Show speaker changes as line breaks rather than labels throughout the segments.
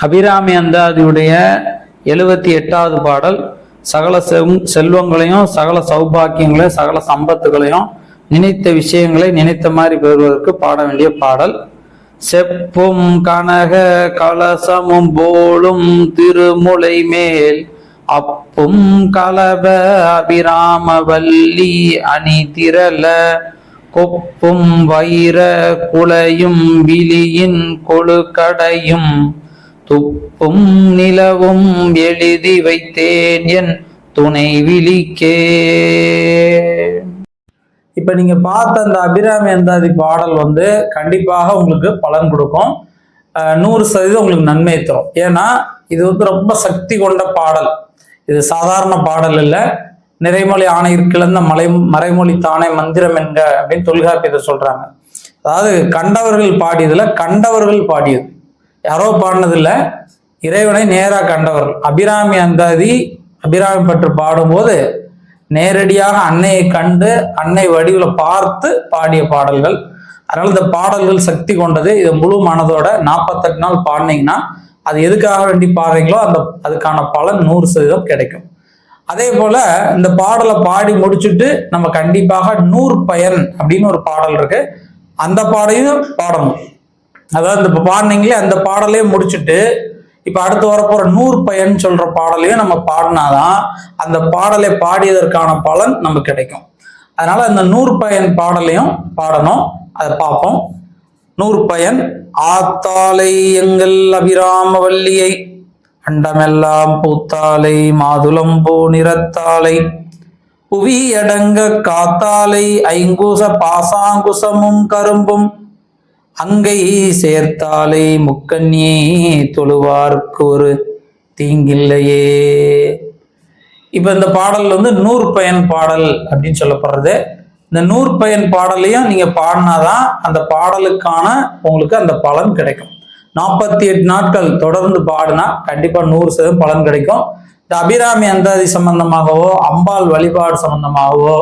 அபிராமி அந்தாதியுடைய எழுபத்தி எட்டாவது பாடல் சகல செல்வங்களையும் சகல சௌபாக்கியங்களையும் சகல சம்பத்துகளையும் நினைத்த விஷயங்களை நினைத்த மாதிரி பெறுவதற்கு பாட வேண்டிய பாடல். செப்பும் கனக கலசமும் போலும் திருமுலை மேல் அப்பும் கலப அபிராமவல்லி அணி திரள கொப்பும் வைர குலையும் விழியின் கொழுக்கடையும் துப்பும் நிலவும் எழுதி வைத்தேன் என் துணை விழிக்கே. இப்ப நீங்க பார்த்த அந்த அபிராமி அந்தாதி பாடல் வந்து கண்டிப்பாக உங்களுக்கு பலன் கொடுக்கும். நூறு சதவீதம் உங்களுக்கு நன்மை தரும். ஏன்னா இது வந்து ரொம்ப சக்தி கொண்ட பாடல். இது சாதாரண பாடல் இல்லை. நிறைமொழி ஆணையர் கிளந்த மலை மறைமொழி தானே மந்திரம் என்க அப்படின்னு தொல்காப்பியத்தை சொல்றாங்க. அதாவது கண்டவர்கள் பாடியதுல கண்டவர்கள் பாடியது. யாரோ பாடினதில்லை. இறைவனை நேராக கண்டவர்கள் அபிராமி அந்தாதி அபிராமி பற்று பாடும்போது நேரடியாக அன்னையை கண்டு அன்னை வடிவில் பார்த்து பாடிய பாடல்கள். அதனால் இந்த பாடல்கள் சக்தி கொண்டது. இது முழு மனதோட நாற்பத்தெட்டு நாள் பாடினீங்கன்னா அது எதுக்காக வேண்டி பாடுறீங்களோ அந்த அதுக்கான பலன் நூறு சதவீதம் கிடைக்கும். அதே போல இந்த பாடலை பாடி முடிச்சுட்டு நம்ம கண்டிப்பாக நூறு பயன் அப்படின்னு ஒரு பாடல் இருக்கு. அந்த பாடையும் பாடணும். அதாவது இந்த இப்ப பாடினீங்களே அந்த பாடலையும் முடிச்சுட்டு இப்ப அடுத்து வரப்போற நூறு பயன் சொல்ற பாடலையும் நம்ம பாடினாதான் அந்த பாடலை பாடியதற்கான பலன் நமக்கு கிடைக்கும். அதனால அந்த நூறு பயன் பாடலையும் பாடணும். அதை பார்ப்போம். நூறு பயன் ஆத்தாலை எங்கள் அபிராமவல்லியை அண்டமெல்லாம் பூத்தாலை மாதுளம்பூ நிறத்தாலை புவி அடங்க காத்தாலை ஐங்குச பாசாங்குசமும் கரும்பும் அங்கை சேர்த்தாலே முக்கண்ணியே தொழுவார்க்கு ஒரு தீங்கில்லையே. இப்ப இந்த பாடல் வந்து நூறு பயன் பாடல் அப்படின்னு சொல்லப்படுறது. இந்த நூறு பயன் பாடலையும் நீங்க பாடினாதான் அந்த பாடலுக்கான உங்களுக்கு அந்த பலன் கிடைக்கும். நாற்பத்தி எட்டு நாட்கள் தொடர்ந்து பாடினா கண்டிப்பா நூறு சதவீதம் பலன் கிடைக்கும். இந்த அபிராமி அந்தாதி சம்பந்தமாகவோ அம்பாள் வழிபாடு சம்பந்தமாகவோ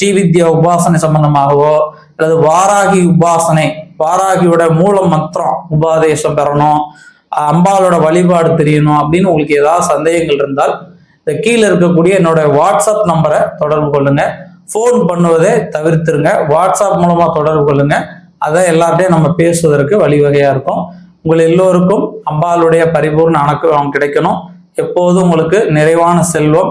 ஸ்ரீவித்யா உபாசனை சம்பந்தமாகவோ அல்லது வாராகி உபாசனை வாராகியோட மூல மந்திரம் உபாதேசம் பெறணும் அம்பாளோட வழிபாடு தெரியணும் அப்படின்னு உங்களுக்கு ஏதாவது சந்தேகங்கள் இருந்தால் இந்த கீழே இருக்கக்கூடிய என்னோட வாட்ஸ்அப் நம்பரை தொடர்பு கொள்ளுங்க. ஃபோன் பண்ணுவதை தவிர்த்துருங்க. வாட்ஸ்அப் மூலமாக தொடர்பு கொள்ளுங்க. அதை எல்லார்ட்டையும் நம்ம பேசுவதற்கு வழிவகையாக இருக்கும். உங்கள் எல்லோருக்கும் அம்பாளுடைய பரிபூர்ண அணக்கம் கிடைக்கணும். எப்போதும் உங்களுக்கு நிறைவான செல்வம்